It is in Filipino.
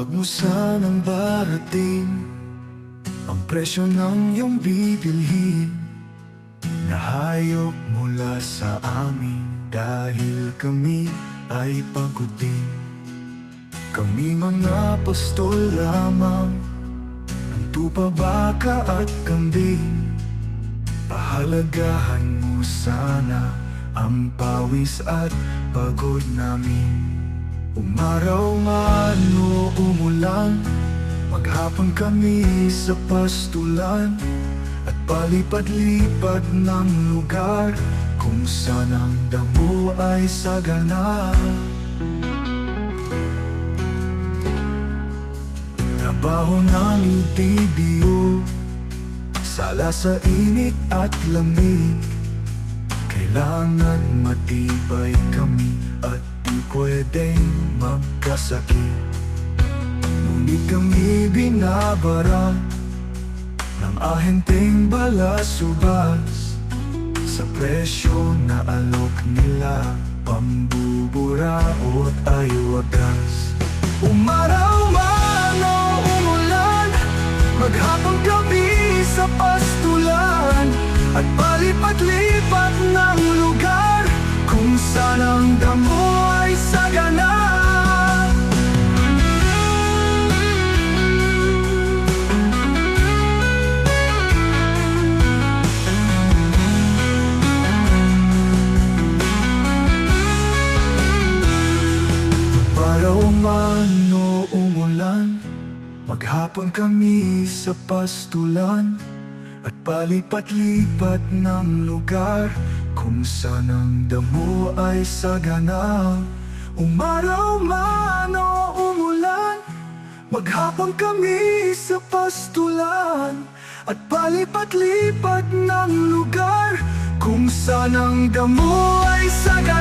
Kung saan ang barating Ang presyo ng iyong bibilhin. Na hayop mula sa amin Dahil kami ay pagudin Kami mga pastol lamang Ng tupa, baka at kambing Pahalagahan mo sana Ang pawis at pagod namin Umaraw man o umulan Maghapon kami sa pastulan At palipad-lipad ng lugar Kung saan ang damo ay sagana. Trabaho ng TBO Sala sa init at lamig. Kailangan matibay kami At di pwedeng magkasakit Ngunit kami binabara Ng ahenteng balasubas Sa presyo na alok nila Pambubura at ay wagas. Umaraw man o umulan Maghapon kami Maghapon kami sa pastulan At palipat-lipat ng lugar Kung saan ang damo ay sagana. Umaraw man o umulan Maghapon kami sa pastulan At palipat-lipat ng lugar Kung saan ang damo ay sagana